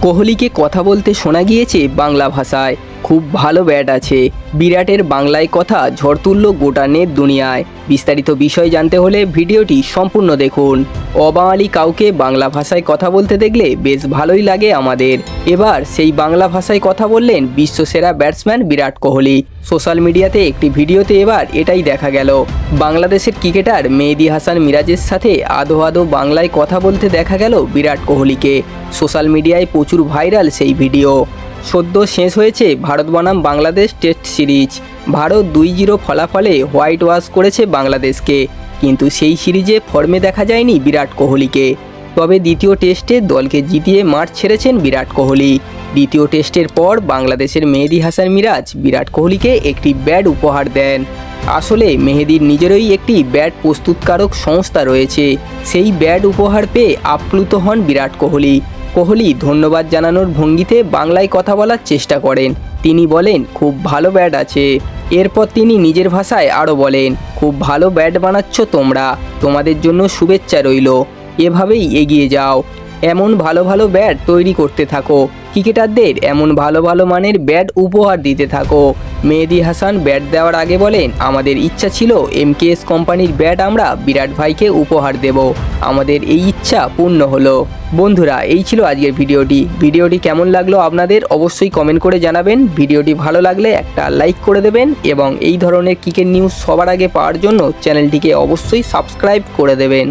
কোহলিকে কথা বলতে শোনা গিয়েছে বাংলা ভাষায়। খুব ভালো ব্যাট আছে। বিরাটের বাংলায় কথা ঝড় তুলল গোটা নেট দুনিয়ায়। বিস্তারিত বিষয় জানতে হলে ভিডিওটি সম্পূর্ণ দেখুন। অবাঙালি কাউকে বাংলা ভাষায় কথা বলতে দেখলে বেশ ভালোই লাগে আমাদের। এবার সেই বাংলা ভাষায় কথা বললেন বিশ্বসেরা ব্যাটসম্যান বিরাট কোহলি। সোশ্যাল মিডিয়াতে একটি ভিডিওতে এবার এটাই দেখা গেল। বাংলাদেশের ক্রিকেটার মেহেদি হাসান মিরাজের সাথে আদো আদো বাংলায় কথা বলতে দেখা গেল বিরাট কোহলিকে। সোশ্যাল মিডিয়ায় প্রচুর ভাইরাল সেই ভিডিও। সদ্য শেষ হয়েছে ভারত বনাম বাংলাদেশ টেস্ট সিরিজ। ভারত দুই জিরো ফলাফলে হোয়াইট ওয়াশ করেছে বাংলাদেশকে। কিন্তু সেই সিরিজে ফর্মে দেখা যায়নি বিরাট কোহলিকে। তবে দ্বিতীয় টেস্টে দলকে জিতিয়ে মাঠ ছেড়েছেন বিরাট কোহলি। দ্বিতীয় টেস্টের পর বাংলাদেশের মেহেদি হাসান মিরাজ বিরাট কোহলিকে একটি ব্যাট উপহার দেন। আসলে মেহেদির নিজেরই একটি ব্যাট প্রস্তুতকারক সংস্থা রয়েছে। সেই ব্যাট উপহার পেয়ে আপ্লুত হন বিরাট কোহলি। কোহলি ধন্যবাদ জানানোর ভঙ্গিতে বাংলায় কথা বলার চেষ্টা করেন। তিনি বলেন, খুব ভালো ব্যাট আছে। এরপর তিনি নিজের ভাষায় আরও বলেন, খুব ভালো ব্যাট বানাচ্ছ তোমরা। তোমাদের জন্য শুভেচ্ছা রইল। এভাবেই এগিয়ে যাও। এমন ভালো ভালো ব্যাট তৈরি করতে থাকো। ক্রিকেটারদের এমন ভালো ভালো মানের ব্যাট উপহার দিতে থাকো। মেহেদি হাসান ব্যাট দেওয়ার আগে বলেন, আমাদের ইচ্ছা ছিল এমকেএস কোম্পানির ব্যাট আমরা বিরাট ভাইকে উপহার দেব। আমাদের এই ইচ্ছা পূর্ণ হলো। বন্ধুরা, এই ছিল আজকের ভিডিওটি। ভিডিওটি কেমন লাগল আপনাদের অবশ্যই কমেন্ট করে জানাবেন। ভিডিওটি ভালো লাগলে একটা লাইক করে দেবেন এবং এই ধরনের ক্রিকেট নিউজ সবার আগে পাওয়ার জন্য চ্যানেলটিকে অবশ্যই সাবস্ক্রাইব করে দেবেন।